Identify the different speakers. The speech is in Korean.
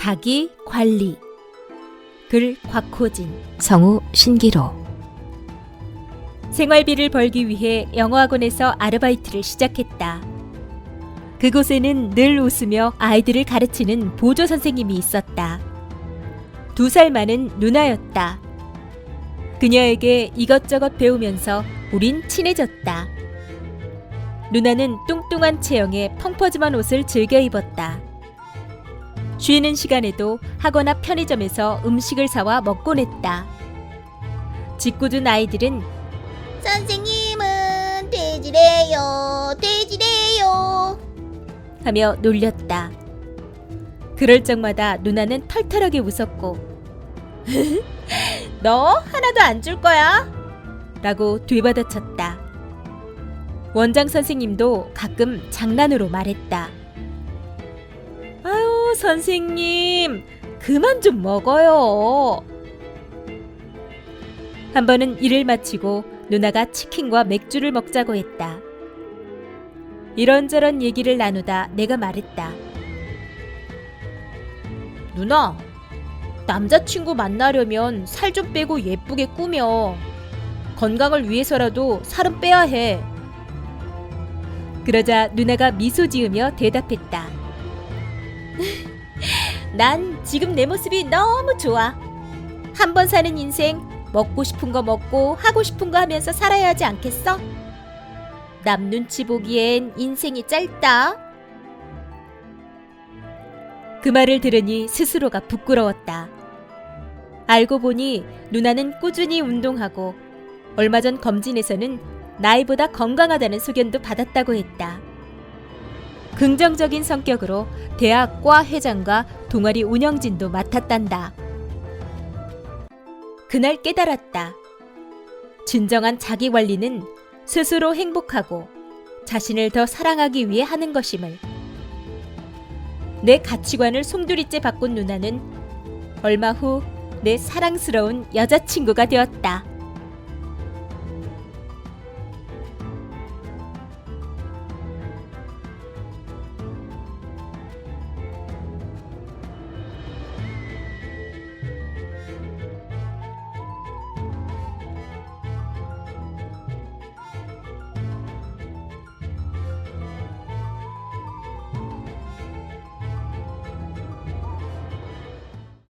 Speaker 1: 자기 관리 글 곽호진
Speaker 2: 성우 신기로
Speaker 1: 생활비를 벌기 위해 영어학원에서 아르바이트를 시작했다. 그곳에는 늘 웃으며 아이들을 가르치는 보조 선생님이 있었다. 두 살 많은 누나였다. 그녀에게 이것저것 배우면서 우린 친해졌다. 누나는 뚱뚱한 체형에 펑퍼짐한 옷을 즐겨 입었다. 쉬는 시간에도 학원 앞 편의점에서 음식을 사와 먹곤 했다. 짓궂은 아이들은
Speaker 3: 선생님은 돼지래요, 돼지래요.
Speaker 1: 하며 놀렸다. 그럴 적마다 누나는 털털하게 웃었고 너 하나도 안 줄 거야? 라고 되받아쳤다. 원장 선생님도 가끔 장난으로 말했다. 선생님, 그만 좀 먹어요. 한 번은 일을 마치고 누나가 치킨과 맥주를 먹자고 했다. 이런저런 얘기를 나누다 내가 말했다. 누나, 남자친구 만나려면 살 좀 빼고 예쁘게 꾸며. 건강을 위해서라도 살은 빼야 해. 그러자 누나가 미소 지으며 대답했다. 난 지금 내 모습이 너무 좋아. 한 번 사는 인생 먹고 싶은 거 먹고 하고 싶은 거 하면서 살아야 하지 않겠어? 남 눈치 보기엔 인생이 짧다. 그 말을 들으니 스스로가 부끄러웠다. 알고 보니 누나는 꾸준히 운동하고 얼마 전 검진에서는 나이보다 건강하다는 소견도 받았다고 했다. 긍정적인 성격으로 대학 과 회장과 동아리 운영진도 맡았단다. 그날 깨달았다. 진정한 자기 관리는 스스로 행복하고 자신을 더 사랑하기 위해 하는 것임을. 내 가치관을 송두리째 바꾼 누나는 얼마 후 내 사랑스러운 여자친구가 되었다.